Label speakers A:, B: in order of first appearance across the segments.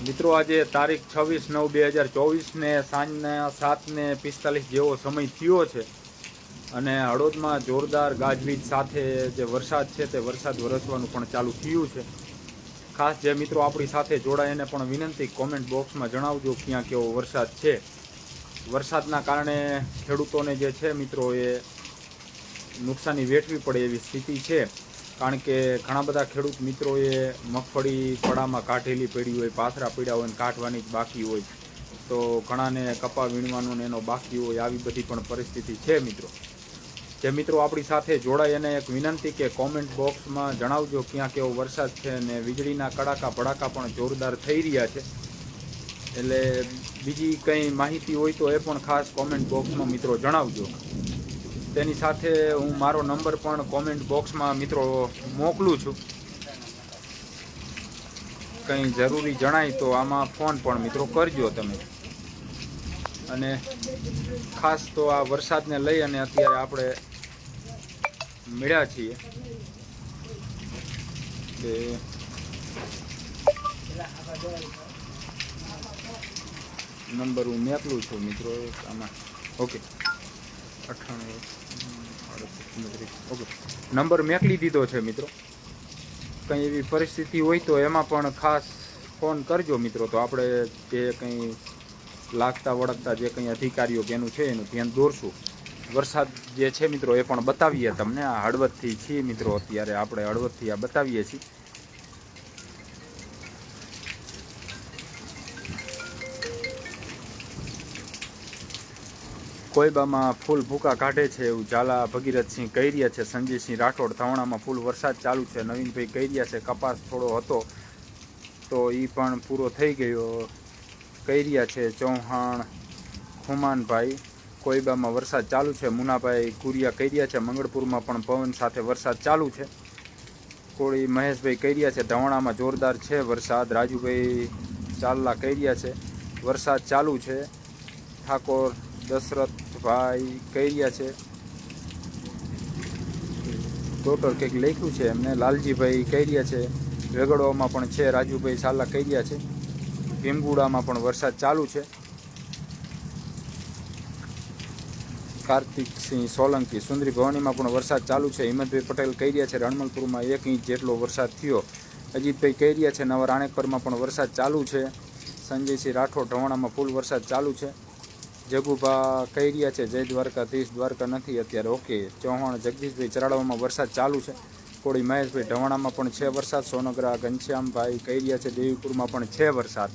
A: મિત્રો, આજે તારીખ છવ્વીસ નવ બે હજાર ચોવીસને સાંજના સાતને પિસ્તાલીસ જેવો સમય થયો છે અને હળોદમાં જોરદાર ગાજવીજ સાથે જે વરસાદ છે તે વરસાદ વરસવાનું પણ ચાલુ થયું છે. ખાસ જે મિત્રો આપણી સાથે જોડાય એને પણ વિનંતી કોમેન્ટ બોક્સમાં જણાવજો ક્યાં કેવો વરસાદ છે. વરસાદના કારણે ખેડૂતોને જે છે મિત્રો એ નુકસાની વેઠવી પડે એવી સ્થિતિ છે. કારણ કે ઘણા બધા ખેડૂત મિત્રોએ મગફળી પડામાં કાઢેલી પડી હોય, પાથરા પડ્યા હોય ને કાઢવાની જ બાકી હોય. તો ઘણાને કપા વીણવાનો ને એનો બાકી હોય આવી બધી પણ પરિસ્થિતિ છે મિત્રો. જે મિત્રો આપણી સાથે જોડાય એને એક વિનંતી કે કોમેન્ટ બોક્સમાં જણાવજો ક્યાં કેવો વરસાદ છે અને વીજળીના કડાકા, ભડાકા પણ જોરદાર થઈ રહ્યા છે. એટલે બીજી કંઈ માહિતી હોય તો એ પણ ખાસ કોમેન્ટ બોક્સમાં મિત્રો જણાવજો. તેની સાથે હું મારો નંબર પણ કોમેન્ટ બોક્સમાં મિત્રો મોકલું છું. કંઈ જરૂરી જણાય તો આમાં ફોન પણ મિત્રો કરજો તમે. અને ખાસ તો આ વરસાદને લઈ અને અત્યારે આપણે મળ્યા છીએ. કે નંબર હું મેકલું છું મિત્રો આમાં. ઓકે. અઠ્ઠાણું નંબર મેકલી દીધો છે મિત્રો. કંઈ એવી પરિસ્થિતિ હોય તો એમાં પણ ખાસ ફોન કરજો મિત્રો. તો આપણે જે કંઈ લાગતા વળગતા જે કંઈ અધિકારીઓ કે છે એનું ધ્યાન દોરશું. વરસાદ જે છે મિત્રો એ પણ બતાવીએ તમને. આ હળવદથી છીએ મિત્રો અત્યારે. આપણે હળવદથી આ બતાવીએ છીએ. કોઈબામાં ફૂલ ભૂકા કાઢે છે એવું ઝાલા ભગીરથસિંહ કહી રહ્યા છે, સંજયસિંહ રાઠોડ, ધવણામાં ફૂલ વરસાદ ચાલુ છે, નવીનભાઈ કહી રહ્યા છે, કપાસ થોડો હતો તો એ પણ પૂરો થઈ ગયો. કહી રહ્યા છે, ચૌહાણ, ખુમાનભાઈ કોઈબામાં વરસાદ ચાલુ છે, મુનાભાઈ કુરિયા કહી રહ્યા છે, મંગળપુરમાં પણ પવન સાથે વરસાદ ચાલુ છે. કોળી મહેશભાઈ કહી છે, ધવણામાં જોરદાર છે વરસાદ, રાજુભાઈ ચાલલા કહી રહ્યા છે, વરસાદ ચાલુ છે. ઠાકોર દશરથભાઈ કહી રહ્યા છે. ટોટલ કંઈક લખ્યું છે એમને. લાલજીભાઈ કહી રહ્યા છે. વેગડવામાં પણ છે. રાજુભાઈ સાલા કહી રહ્યા છે. ભીમગુડામાં પણ વરસાદ ચાલુ છે. કાર્તિકસિંહ સોલંકી, સુંદરી ભવાનીમાં પણ વરસાદ ચાલુ છે. હિંમતભાઈ પટેલ કહી રહ્યા છે, રણમલપુરમાં એક ઇંચ જેટલો વરસાદ થયો. અજીતભાઈ કહી રહ્યા છે, નવા રાણેકપરમાં પણ વરસાદ ચાલુ છે. સંજયસિંહ રાઠોડ ઢવાણામાં ફૂલ વરસાદ ચાલુ છે. જગુભા કહી રહ્યા છે, જય દ્વારકાધીશ, દ્વારકા નથી, અત્યારે ઓકે. ચૌહાણ, જગદીશભાઈ ચરાડવામાં વરસાદ ચાલુ છે. કોળી મહેશભાઈ ઢવાણામાં પણ છે વરસાદ. સોનગરા, ઘનશ્યામભાઈ કહી રહ્યા છે, દેવીપુરમાં પણ છે વરસાદ.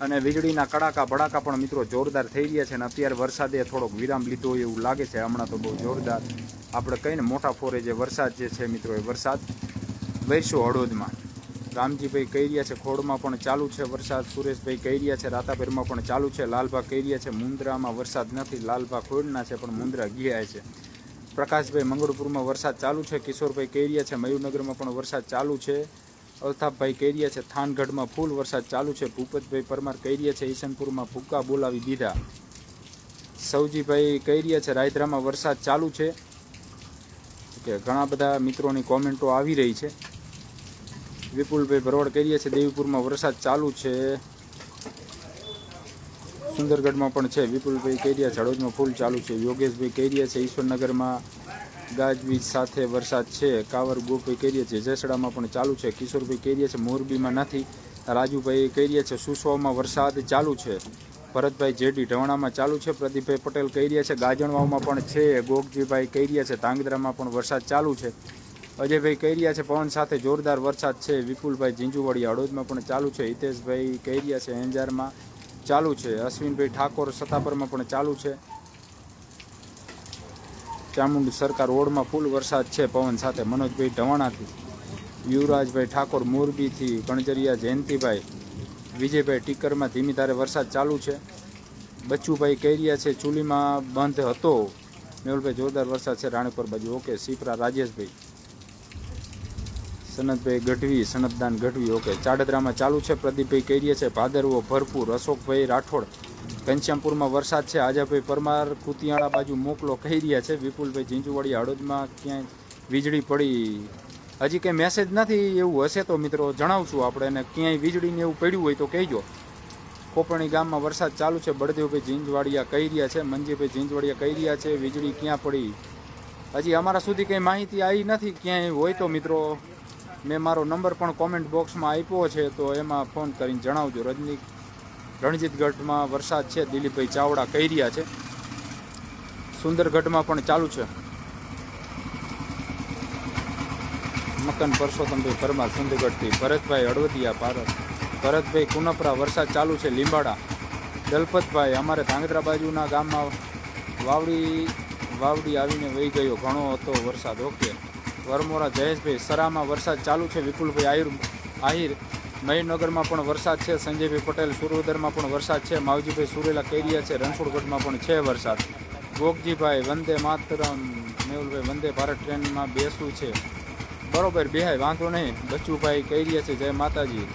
A: અને વીજળીના કડાકા, ભડાકા પણ મિત્રો જોરદાર થઈ રહ્યા છે અને અત્યારે વરસાદે થોડોક વિરામ લીધો હોય એવું લાગે છે. હમણાં તો બહુ જોરદાર. આપણે કહીને મોટા ફોરે જે વરસાદ જે છે મિત્રો, એ વરસાદ વરસ્યો હળોદમાં. રામજીભાઈ કહી રહ્યા છે, ખોડમાં પણ ચાલુ છે વરસાદ. સુરેશભાઈ કહી રહ્યા છે, રાતાપીરમાં પણ ચાલુ છે. લાલભા કહી રહ્યા છે, મુંદ્રામાં વરસાદ નથી. લાલભા ખોડના છે, પણ મુંદ્રા ગયા છે. પ્રકાશભાઈ મંગળપુરમાં વરસાદ ચાલુ છે. કિશોરભાઈ કહી રહ્યા છે, મયુરનગરમાં પણ વરસાદ ચાલુ છે. અલ્તાફભાઈ કહી રહ્યા છે, થાનગઢમાં ફૂલ વરસાદ ચાલુ છે. ભૂપતભાઈ પરમાર કહી રહ્યા છે, ઈશનપુરમાં ફૂક્કા બોલાવી દીધા. સૌજીભાઈ કહી રહ્યા છે રાયદ્રામાં વરસાદ ચાલુ છે. કે ઘણા બધા મિત્રોની કોમેન્ટો આવી રહી છે. વિપુલભાઈ ભરવાડ કરીએ છીએ દેવીપુરમાં વરસાદ ચાલુ છે. સુંદરગઢમાં પણ છે, વિપુલભાઈ કેરિયા ઝડોદમાં ફૂલ ચાલુ છે. યોગેશભાઈ કેરિયા છે, ઈશ્વરનગરમાં ગાજવીજ સાથે વરસાદ છે. કાવર ગોપભાઈ કેરિયા છે, જેસડામાં પણ ચાલુ છે. કિશોરભાઈ કેરિયા છે, મોરબીમાં નથી. રાજુભાઈ કેરિયા છે, સુસવામાં વરસાદ ચાલુ છે. ભરતભાઈ જેડી ઢવાણામાં ચાલુ છે. પ્રદીપભાઈ પટેલ કહી રહ્યા છે, ગાજણવાવમાં પણ છે. ગોગજીભાઈ કહી રહ્યા છે તાંગધ્રામાં પણ વરસાદ ચાલુ છે. અજયભાઈ કહી રહ્યા છે, પવન સાથે જોરદાર વરસાદ છે, વિપુલભાઈ ઝીંઝુવાડી હળોદમાં પણ ચાલુ છે, હિતેશભાઈ કહી રહ્યા છે, એંજારમાં ચાલુ છે, અશ્વિનભાઈ ઠાકોર સતાપરમાં પણ ચાલુ છે. ચામુંડ સરકાર રોડમાં ફૂલ વરસાદ છે, પવન સાથે મનોજભાઈ ઢવાણાથી, યુવરાજભાઈ ઠાકોર મોરબીથી કણજરિયા જયંતિભાઈ, વિજયભાઈ ટીકરમાં ધીમી ધારે વરસાદ ચાલુ છે. બચ્ચુભાઈ કહી રહ્યા છે, ચૂલીમાં બંધ હતો. મેહુલભાઈ જોરદાર વરસાદ છે, રાણીપુર બાજુ. ઓકે સિપરા રાજેશભાઈ. સનતભાઈ ગઢવી, સનતદાન ગઢવી, ઓકે. ચાડદરામાં ચાલુ છે, પ્રદીપભાઈ કહી રહ્યા છે, ભાદરવો ભરપૂર, અશોકભાઈ રાઠોડ. ઘનશ્યામપુરમાં વરસાદ છે આજાભાઈ પરમાર કુતિયાણા બાજુ મોકલો કહી રહ્યા છે, વિપુલભાઈ ઝીંઝુવાડી હળોદમાં ક્યાંય વીજળી પડી. હજી કંઈ મેસેજ નથી એવું હશે તો મિત્રો જણાવશું આપણે અને ક્યાંય વીજળીને એવું પડ્યું હોય તો કહેજો. કોપરણી ગામમાં વરસાદ ચાલુ છે, બળદેવભાઈ ઝીંઝવાડિયા કહી રહ્યા છે, મંજીભાઈ ઝીંઝવાડિયા કહી રહ્યા છે, વીજળી ક્યાં પડી? હજી અમારા સુધી કંઈ માહિતી આવી નથી ક્યાંય હોય તો મિત્રો. મેં મારો નંબર પણ કોમેન્ટ બોક્સમાં આપ્યો છે, તો એમાં ફોન કરીને જણાવજો. રજની રણજીતગઢમાં વરસાદ છે, દિલીપભાઈ ચાવડા કહી રહ્યા છે. સુંદરગઢમાં પણ ચાલુ છે. મકન પરસોત્તમભાઈ પરમાર, સુંદરગઢથી ભરતભાઈ હળવદિયા ભારત ભરતભાઈ કુનપરા, વરસાદ ચાલુ છે, લીંબાડા. દલપતભાઈ, અમારે ધાંગધ્રા બાજુના ગામમાં વાવડી વાવડી આવીને વહી ગયો, ઘણો હતો વરસાદ. ઓકે વરમોરા જયેશભાઈ, સરામાં વરસાદ ચાલુ છે, વિપુલભાઈ આહિર આહિર. મહીનગરમાં પણ વરસાદ છે, સંજયભાઈ પટેલ સુરોદરમાં પણ વરસાદ છે, માવજીભાઈ સુરેલા કેરિયા છે, રણછોડગઢમાં પણ છે વરસાદ. ગોગજીભાઈ વંદે માતરમ, મેહુલભાઈ વંદે ભારત ટ્રેનમાં બેસવું છે. બરોબર, બેહાય, વાંધો નહીં. બચ્ચુભાઈ કેરિયા છે, જય માતાજી.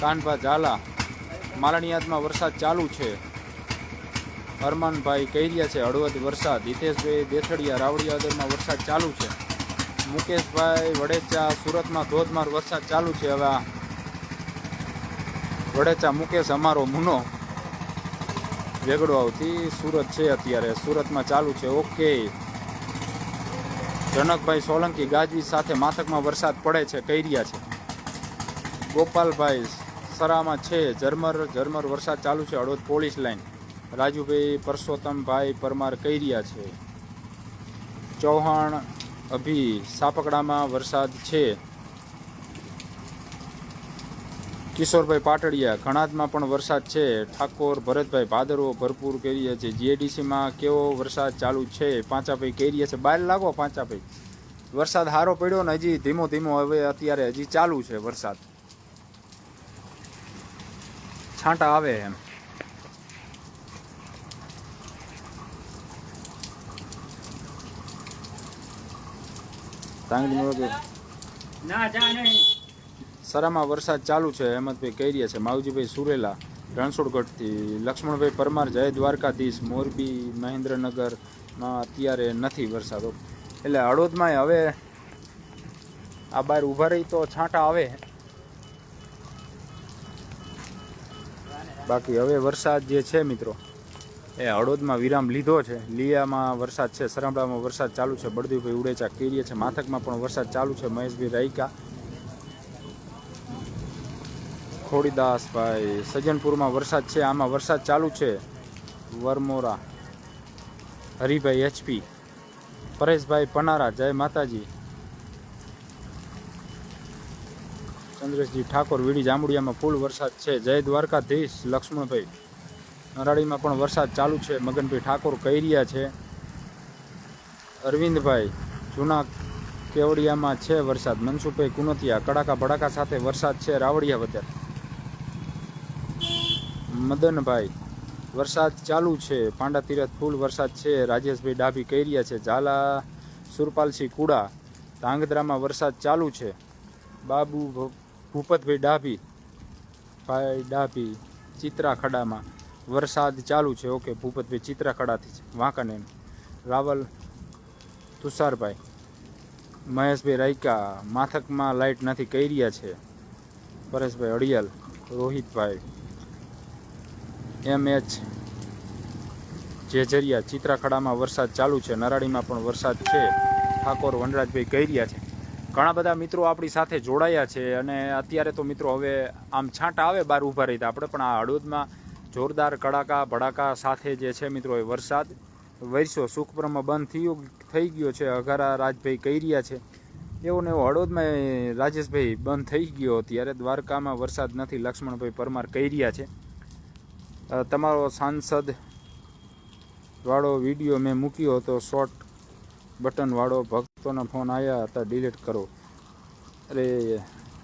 A: કાનભા ઝાલા, માલણિયાદમાં વરસાદ ચાલુ છે. હરમાનભાઈ કહી રહ્યા છે, હળવદ વરસાદ. હિતેશભાઈ દેથડિયા રાવડિયાદરમાં વરસાદ ચાલુ છે. મુકેશભાઈ વડેચા સુરતમાં ધોધમાર વરસાદ ચાલુ છે હવે આ. વડેચા, મુકેશ અમારો મુનો. વેગડો સુરત છે અત્યારે. સુરતમાં ચાલુ છે ઓકે જનકભાઈ સોલંકી ગાજવી સાથે માથકમાં વરસાદ પડે છે રહ્યા છે? ગોપાલભાઈ સરામાં છે, ઝરમર ઝરમર વરસાદ ચાલુ છે હળવદ પોલીસ લાઈન. રાજુભાઈ પરસોત્તમભાઈ પરમાર રહ્યા છે? ચૌહાણ અભી સાપકડામાં વરસાદ છે. કિશોરભાઈ પાટડિયા, ઘણાદમાં પણ વરસાદ છે. ઠાકોર, ભરતભાઈ ભાદરવો ભરપૂર રહ્યા છે. જીએડીસીમાં કેવો વરસાદ ચાલુ છે? પાંચાભાઈ રહ્યા છે. બહાર લાગો પાંચાભાઈ. વરસાદ સારો પડ્યો ને હજી ધીમો ધીમો હવે અત્યારે હજી ચાલુ છે વરસાદ. છાંટા આવે એમ. તાંગડી વગર
B: ના જા નહીં.
A: સરામાં વરસાદ ચાલુ છે હેમંતભાઈ કહી રહ્યા છે માવજીભાઈ સુરેલા રણછોડગઢથી લક્ષ્મણભાઈ પરમાર જય દ્વારકાધીશ મોરબી મહેન્દ્રનગરમાં અત્યારે નથી વરસાદ. એટલે હળવદમાં હવે આ બાર ઊભા રહી તો છાંટા આવે. બાકી હવે વરસાદ જે છે મિત્રો એ હળવદમાં વિરામ લીધો છે. લીયામાં વરસાદ છે, સરામડામાં વરસાદ ચાલુ છે, બળદેવભાઈ ઉડેચા કેરીએ છે, માથકમાં પણ વરસાદ ચાલુ છે, મહેશભાઈ રાયકા, ખોડીદાસભાઈ સજ્જનપુરમાં વરસાદ છે, આમાં વરસાદ ચાલુ છે. વરમોરા, હરિભાઈ એચપી, પરેશભાઈ પનારા, જય માતાજી. ચંદ્રેશજી ઠાકોર, વીડી જાંબુડિયામાં ફૂલ વરસાદ છે. જય દ્વારકાધીશ, લક્ષ્મણભાઈ. નરાડીમાં પણ વરસાદ ચાલુ છે. મગનભાઈ ઠાકોર કહી રહ્યા છે. અરવિંદભાઈ, જૂના કેવડિયામાં છે વરસાદ. મનસુખભાઈ કુનતિયા, કડાકા ભડાકા સાથે વરસાદ છે રાવડિયા વધર. મદનભાઈ, વરસાદ ચાલુ છે. પાંડા તીરથ ફૂલ વરસાદ છે. રાજેશભાઈ ડાભી કહી રહ્યા છે. ઝાલા, સુરપાલસિંહ કુડા, ધાંગધ્રામાં વરસાદ ચાલુ છે. બાબુ ભૂપતભાઈ ડાભી, ભાઈ ડાભી, ચિત્રાખડામાં વરસાદ ચાલુ છે, ઓકે, ભૂપતભાઈ ચિત્રાખડાથી છે, વાંકાનેર. રાવલ તુષારભાઈ, મહેશભાઈ રાયકા, માથકમાં લાઇટ નથી કહી રહ્યા છે. પરેશભાઈ અડિયાલ, રોહિતભાઈ એમ એચ જેજરિયા ચિત્રાખડામાં વરસાદ ચાલુ છે નરાડીમાં પણ વરસાદ છે. ઠાકોર, વનરાજભાઈ કહી રહ્યા છે? ઘણા બધા મિત્રો આપણી સાથે જોડાયા છે અને અત્યારે તો મિત્રો હવે આમ છાંટા આવે, બહાર ઊભા રહી આપણે, પણ આ હળવદમાં જોરદાર કડાકા ભડાકા સાથે જે છે મિત્રો એ વરસાદ. વરસ્યો. સુખપુરમાં બંધ થયું, થઈ ગયો છે. અઘારા રાજભાઈ કહી રહ્યા છે. એવો ને એવો હળવદમાં રાજેશભાઈ બંધ થઈ ગયો ત્યારે દ્વારકામાં વરસાદ નથી. લક્ષ્મણભાઈ પરમાર કહી રહ્યા છે. તમારો સાંસદ વાળો વીડિયો મેં મૂક્યો હતો. શોર્ટ બટનવાળો ભક્તોના ફોન આવ્યા હતા. ડિલીટ કરો. અરે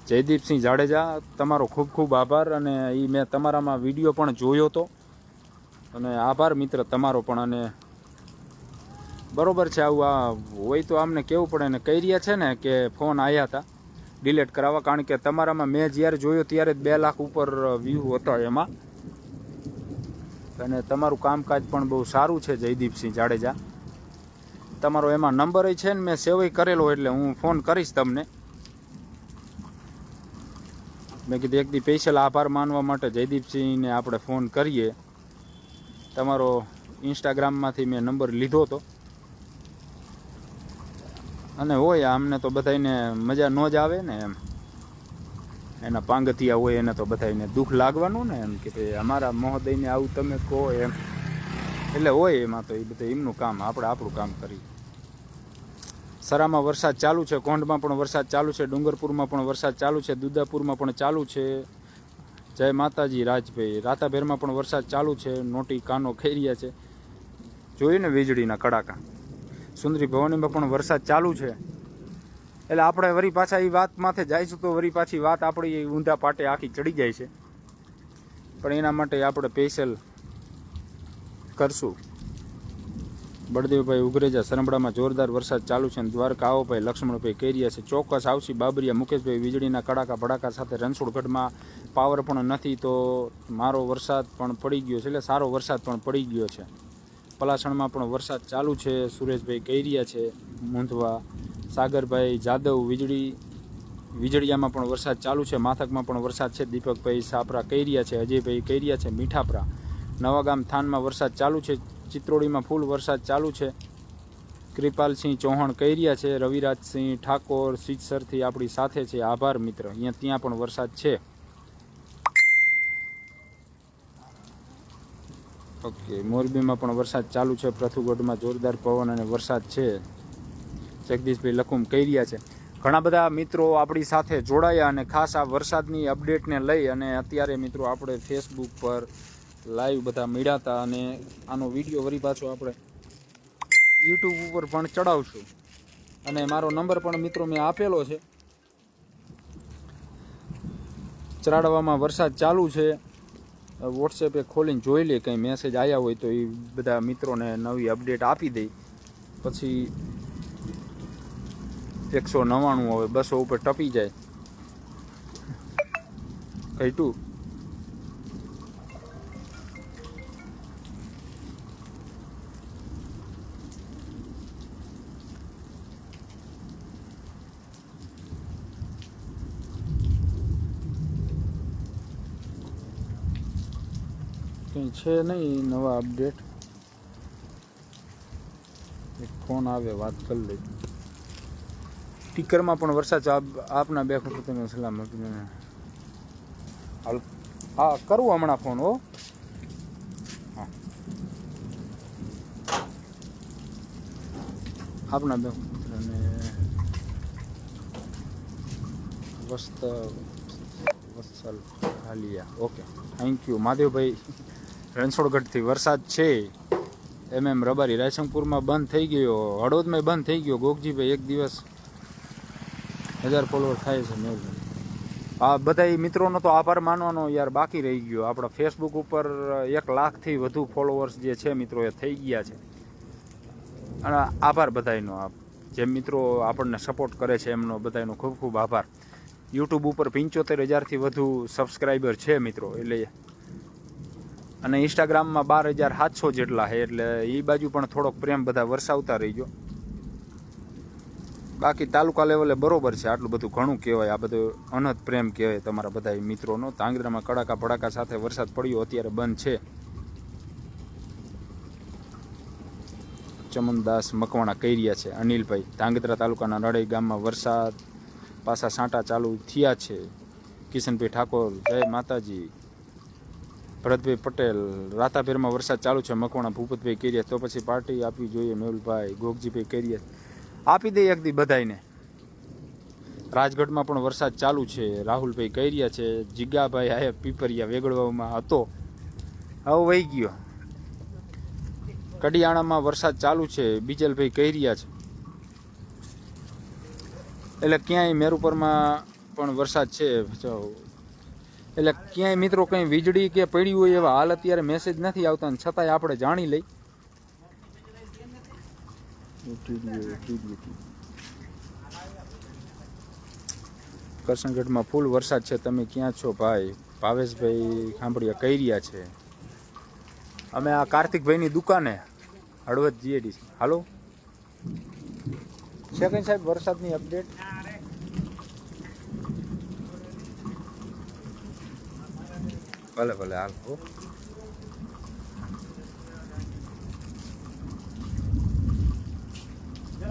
A: જયદીપસિંહ જાડેજા, તમારો ખૂબ ખૂબ આભાર અને એ મેં તમારામાં વીડિયો પણ જોયો હતો અને આભાર મિત્ર તમારો પણ અને બરોબર છે આવું આ હોય તો આમને કેવું પડે ને કહી રહ્યા છે ને કે ફોન આવ્યા હતા, ડિલેટ કરાવવા. કારણ કે તમારામાં મેં જ્યારે જોયો ત્યારે જ બે લાખ ઉપર વ્યૂ હતા એમાં. અને તમારું કામકાજ પણ બહુ સારું છે જયદીપસિંહ જાડેજા. તમારો એમાં નંબર છે ને મેં સેવય કરેલો એટલે હું ફોન કરીશ તમને. મેં કીધું, એક સ્પેશિયલ આભાર માનવા માટે જયદીપસિંહને આપણે ફોન કરીએ. તમારો ઇન્સ્ટાગ્રામમાંથી મેં નંબર લીધો હતો અને હોય અમને તો બધાને મજા ન જ આવે ને એમ. એના પાંગતિયા હોય, એને તો બધાને દુઃખ લાગવાનું ને એમ કે ભાઈ, અમારા મહોદયને આવું તમે કહો એમ. એટલે હોય એમાં તો એ બધું એમનું કામ, આપણે આપણું કામ કરીએ. સરામાં વરસાદ ચાલુ છે કોંઢમાં પણ વરસાદ ચાલુ છે, ડુંગરપુરમાં પણ વરસાદ ચાલુ છે દુદાપુરમાં પણ ચાલુ છે. જય માતાજી, રાજભાઈ. રાતાભેરમાં પણ વરસાદ ચાલુ છે, નોટી કાનો ખેરિયા છે. જોઈએ ને વીજળીના કડાકા. સુંદરી ભવાનીમાં પણ વરસાદ ચાલુ છે. એટલે આપણે વરી પાછા એ વાત માથે જઈશું તો વરી પાછી વાત આપણી ઊંધા પાટે આખી ચડી જાય છે. પણ એના માટે આપણે સ્પેશિયલ કરશું. બળદેવભાઈ ઉગરેજા સરંબડામાં જોરદાર વરસાદ ચાલુ છે અને દ્વારકા આવો ભાઈ લક્ષ્મણભાઈ કેરિયા છે. ચોક્કસ આવશે બાબરિયા, મુકેશભાઈ વીજળીના કડાકા ભડાકા સાથે રણછોડગઢમાં પાવર પણ નથી તો મારો વરસાદ પણ પડી ગયો છે એટલે સારો વરસાદ પણ પડી ગયો છે. પલાસણમાં પણ વરસાદ ચાલુ છે. સુરેશભાઈ કૈરિયા છે મૂંધવા. સાગરભાઈ જાદવ વીજળી, વીજળિયામાં પણ વરસાદ ચાલુ છે. માથકમાં પણ વરસાદ છે. દીપકભાઈ સાપરા કૈરિયા છે. અજયભાઈ કૈરિયા છે. મીઠાપરા. નવાગામ થાનમાં વરસાદ ચાલુ છે. ચિત્રોડીમાં ફૂલ વરસાદ ચાલુ છે. કૃપાલસિંહ ચૌહાણ કહી રહ્યા છે, રવિરાજસિંહ ઠાકોર સિત્સરથી આપણી સાથે છે. આભાર મિત્ર, અહીંયા ત્યાં પણ વરસાદ છે. ઓકે, મોરબીમાં પણ વરસાદ ચાલુ છે. પ્રથુગઢમાં જોરદાર પવન અને વરસાદ છે. જગદીશભાઈ લખુમ કૈરિયા છે. ઘણા બધા મિત્રો આપણી સાથે જોડાયા અને ખાસ આ વરસાદની અપડેટને લઈ અને અત્યારે મિત્રો આપણે ફેસબુક પર લાઈવ બધા મળ્યા હતા અને આનો વીડિયો વળી પાછો આપણે યુટ્યુબ ઉપર પણ ચડાવશું. અને મારો નંબર પણ મિત્રો મેં આપેલો છે. ચરાડવામાં વરસાદ ચાલુ છે. વોટ્સએપે ખોલીને જોઈ લે, કંઈ મેસેજ આવ્યા હોય તો એ બધા મિત્રોને નવી અપડેટ આપી દઈ પછી એકસો નવ્વાણું હવે બસો ઉપર ટપી જાય. કઈટું કંઈ છે નહીં, નવા અપડેટ. એક ફોન આવે વાત કરી લઈ. ટીકરમાં પણ વરસાદ. આપના બે વખત તમે સલામ હાલ, હા, કરું હમણાં ફોન, હા. આપના બે અને વસ્ત Vatsal Haliya. Okay. Thank you Mahadevbhai રણછોડગઢથી વરસાદ છે. એમ એમ રબારી રાયસંગપુરમાં બંધ થઈ ગયો. હળવદમાં બંધ થઈ ગયો. ગોગજીભાઈ એક દિવસ હજાર ફોલોવર થાય છે મેં આ બધા મિત્રોનો તો આભાર માનવાનો યાર બાકી રહી ગયો. આપણા ફેસબુક ઉપર એક લાખથી વધુ ફોલોવર્સ જે છે મિત્રો, એ થઈ ગયા છે. અને આભાર બધાયનો. આપ જે મિત્રો આપણને સપોર્ટ કરે છે, એમનો બધાયનો ખૂબ ખૂબ આભાર. યુટ્યુબ ઉપર પંચોતેર હજારથી વધુ સબસ્ક્રાઈબર છે મિત્રો. એટલે અને ઇન્સ્ટાગ્રામમાં બાર હજાર સાતસો જેટલા છે, એટલે એ બાજુ પણ થોડોક પ્રેમ બધા વરસાવતા રહીજો. બાકી તાલુકા લેવલે બરોબર છે, આટલું બધું ઘણું કહેવાય, આ બધું અનહદ પ્રેમ કહેવાય તમારા બધા મિત્રોનો. તાંગદ્રામાં કડાકા ભડાકા સાથે વરસાદ પડ્યો, અત્યારે બંધ છે. ચમનદાસ મકવાણા કૈરિયા છે, અનિલભાઈ, ધાંગધ્રા તાલુકાના નડઈ ગામમાં વરસાદ પાછા સાંટા ચાલુ થયા છે. કિશનભાઈ ઠાકોર, જય માતાજી. ભરતભાઈ પટેલ, રાતાભેરમાં વરસાદ ચાલુ છે, મકવાણા ભૂપતભાઈ કૈરિયા, તો પછી પાર્ટી આપવી જોઈએ, મેહુલભાઈ ગોગજીભાઈ કૈરિયા. આપી દે એક દી બધાયને. રાજગઢમાં પણ વરસાદ ચાલુ છે, રાહુલભાઈ કેરિયા છે, જીગાભાઈ આયે પીપરિયા વેગળવામાં હતો. હવે વહી ગયો. કડિયાણામાં વરસાદ ચાલુ છે, બીજલભાઈ કૈરિયા છે. એટલે ક્યાંય મેરુપરમાં પણ વરસાદ છે એટલે ક્યાંય મિત્રો કંઈ વીજળી કે પડી હોય એવા હાલ અત્યારે મેસેજ નથી આવતા અને છતાંય આપણે જાણી લઈ કરશનગઢમાં ફૂલ વરસાદ છે. તમે ક્યાં છો ભાઈ? ભાવેશભાઈ ખાંભળિયા રહ્યા છે. અમે આ કાર્તિકભાઈની દુકાને, હળવદ જીએડી હાલો છે. કંઈ સાહેબ, વરસાદની અપડેટ ભલે ભલે હાલ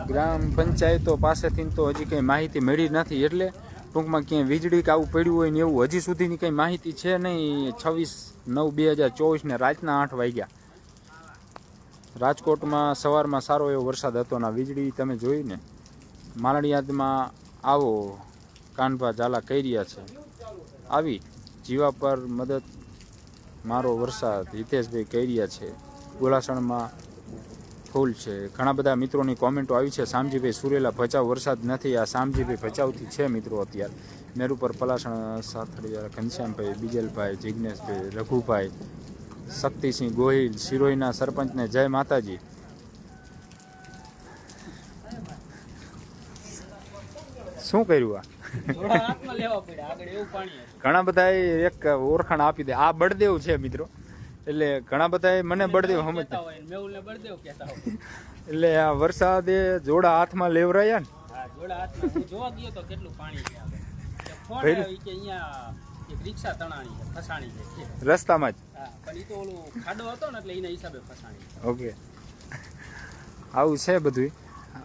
A: ગ્રામ પંચાયતો પાસેથી તો હજી કંઈ માહિતી મળી નથી, એટલે ટૂંકમાં ક્યાંય વીજળી કે આવું પડ્યું હોય ને એવું હજી સુધીની કંઈ માહિતી છે નહીં. છવ્વીસ નવ બે હજાર ચોવીસને રાતના આઠ વાગ્યા. રાજકોટમાં સવારમાં સારો એવો વરસાદ હતો ને વીજળી તમે જોઈ ને માલણિયાદમાં આવો કાનભા ઝાલા કહી રહ્યા છે. આવી જીવા પર મદદ મારો વરસાદ હિતેશભાઈ કૈરિયા છે. ગોલાસણમાં ફૂલ છે. ઘણા બધા મિત્રોની કોમેન્ટો આવી છે. શામજીભાઈ સુરેલા, ભચાઉ વરસાદ નથી. આ શામજીભાઈ ભચાઉથી છે મિત્રો અત્યારે. મેરુ પર પલાસણ, સાથળિયા, ઘનશ્યામભાઈ, બીજલભાઈ જિજ્ઞેશભાઈ રઘુભાઈ, શક્તિસિંહ ગોહિલ સિરોહીના સરપંચને જય માતાજી. શું કર્યું આ? ઘણા બધાએ એક ઓળખાણ આપી દે. આ બળદેવ છે મિત્રો. એટલે ઘણા બધાએ મને બળદેવ સમજતા. એટલે આ વરસાદે જોડા હાથમાં લેવરાયા ને?
B: જોવા ગયો તો કેટલું પાણી રિક્ષા તણાણી ફસાણી છે
A: રસ્તામાં જ?
B: પણ ઈ તો ઓલું ખાડો હતો ને એટલે એના હિસાબે ફસાણી
A: ઓકે. આવું છે બધું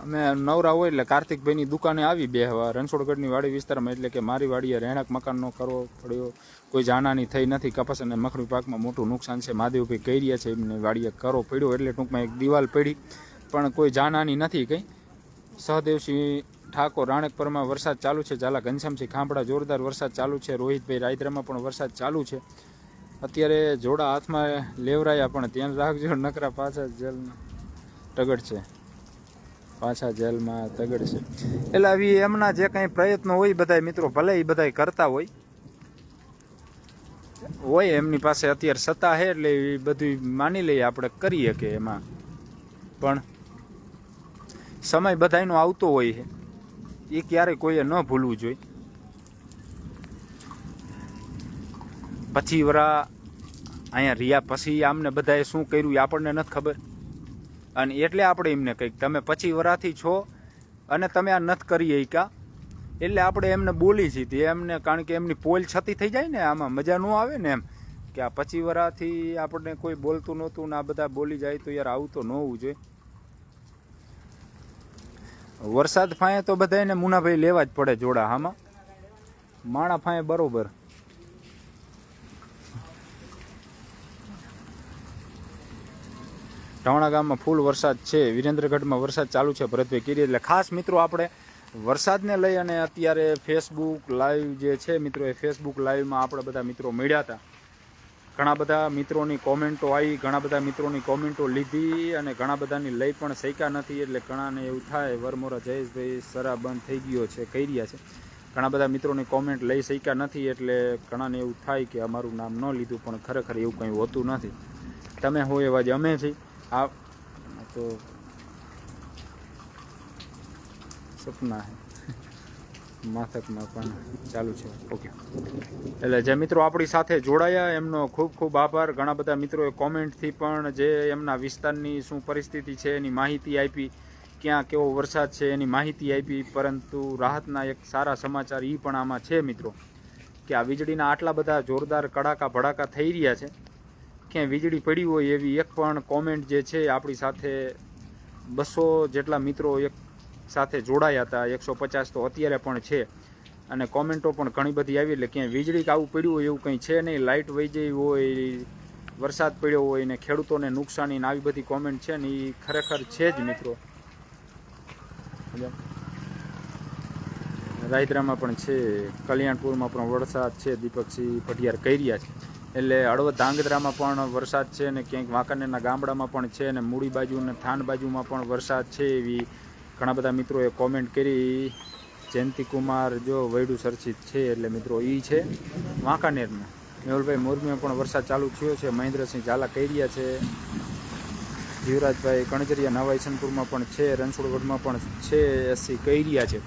A: અમે નવરા હોય એટલે કાર્તિકભાઈની દુકાને આવી બે હવા. રણછોડગઢની વાડી વિસ્તારમાં એટલે કે મારી વાડીએ રહેણાંક મકાનનો કરવો પડ્યો. કોઈ જાનાની થઈ નથી, કપાસ અને મખણી પાકમાં મોટું નુકસાન છે. મહાદેવભાઈ કહી રહ્યા છે, એમને વાડીએ કરો પડ્યો એટલે ટૂંકમાં એક દિવાલ પડી. પણ કોઈ જાનાની નથી કંઈ. સહદેવસિંહ ઠાકોર, રાણેકપરમાં વરસાદ ચાલુ છે. ઝાલા ઘનશ્યામસિંહ ખાંભડા જોરદાર વરસાદ ચાલુ છે. રોહિતભાઈ રાયદ્રામાં પણ વરસાદ ચાલુ છે. અત્યારે જોડા હાથમાં લેવરાયા, પણ ધ્યાન રાખજો, નકરા પાછા જલ તગડ છે. પાછા જેલમાં તગડ છે એટલે આવી એમના જે કંઈ પ્રયત્નો હોય બધા મિત્રો, ભલે એ બધા કરતા હોય. હોય એમની પાસે અત્યારે સત્તા છે એટલે એ બધું માની લઈએ આપણે કરીએ કે એમાં. પણ સમય બધાયનો આવતો હોય છે. એ ક્યારેય કોઈએ ન ભૂલવું જોઈએ. પછી વરા અહીંયા રહ્યા પછી આમને બધાએ શું કર્યું એ આપણને નથી ખબર. અને એટલે આપણે એમને કંઈક, તમે પછી વરાથી છો અને તમે આ નથી કરી શક્યા એટલે આપણે એમને બોલી છીએ એમને કારણ કે એમની પોલ છતી થઈ જાય ને, આમાં મજા ન આવે ને એમ, કે આ પછી વરાથી આપણને કોઈ બોલતું નહોતું ને આ બધા બોલી જાય તો યાર આવું તો ન હોવું જોઈએ. વરસાદ ફાંએ તો બધાને મુનાભાઈ લેવા જ પડે જોડા આમાં માણા ફાંએ બરોબર. ઢાવણા ગામમાં ફૂલ વરસાદ છે, વિરેન્દ્રગઢમાં વરસાદ ચાલુ છે ભરતભાઈ કીરી. એટલે ખાસ મિત્રો આપણે વરસાદને લઈ અને અત્યારે ફેસબુક લાઈવ જે છે મિત્રો, એ ફેસબુક લાઈવમાં આપણે બધા મિત્રો મળ્યા હતા. ઘણા બધા મિત્રોની કોમેન્ટો આવી, ઘણા બધા મિત્રોની કોમેન્ટો લીધી અને ઘણા બધાની લઈ પણ શક્યા નથી. એટલે ઘણાને એવું થાય, વરમોરા જયેશભાઈ સરા બંધ થઈ ગયો છે, કહી રહ્યા છે. ઘણા બધા મિત્રોની કોમેન્ટ લઈ શક્યા નથી, એટલે ઘણાને એવું થાય કે અમારું નામ ન લીધું, પણ ખરેખર એવું કંઈ હોતું નથી. તમે હો એવા જ અમે છીએ. આ તો સપના માથકમાં પણ ચાલુ છે. ઓકે એટલે જે મિત્રો આપણી સાથે જોડાયા, એમનો ખૂબ ખૂબ આભાર. ઘણા બધા મિત્રોએ કોમેન્ટથી પણ જે એમના વિસ્તારની શું પરિસ્થિતિ છે, એની માહિતી આપી, ક્યાં કેવો વરસાદ છે, એની માહિતી આપી, પરંતુ રાહતના એક સારા સમાચાર એ પણ આમાં છે, મિત્રો, કે આ વીજળીના આટલા બધા જોરદાર કડાકા ભડાકા થઈ રહ્યા છે. ક્યાંય વીજળી પડી હોય એવી એક પણ કોમેન્ટ જે છે, આપણી સાથે બસો જેટલા મિત્રો એક સાથે જોડાયા હતા, એકસો પચાસ તો અત્યારે પણ છે. અને કોમેન્ટો પણ ઘણી બધી આવી, એટલે ક્યાંય વીજળી આવું પડ્યું હોય એવું કંઈ છે નહીં. લાઇટ વહી જઈ હોય, વરસાદ પડ્યો હોય ને ખેડૂતોને નુકસાની આવી બધી કોમેન્ટ છે ને એ ખરેખર છે જ મિત્રો. રાયદ્રામાં પણ છે, કલ્યાણપુરમાં પણ વરસાદ છે, દીપકસિંહ પટિયાર કહી રહ્યા છે? એટલે હળવદ ધાંગધ્રામાં પણ વરસાદ છે ને ક્યાંક વાંકાનેરના ગામડામાં પણ છે ને મૂડી બાજુ અને થાન બાજુમાં પણ વરસાદ છે એવી ઘણા બધા મિત્રોએ કોમેન્ટ કરી. જયંતિકુમાર જો વૈડુ સરચિત છે એટલે મિત્રો એ છે. વાંકાનેરમાં મેહુલભાઈ મોરબીમાં પણ વરસાદ ચાલુ થયો છે. મહેન્દ્રસિંહ ઝાલા કહી છે. જીવરાજભાઈ કણજરિયા નવાઈસનપુરમાં પણ છે. રણછોડગઢમાં પણ છે એસસી કહી રહ્યા છે.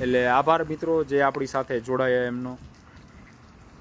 A: એટલે આભાર મિત્રો જે આપણી સાથે જોડાયા એમનો.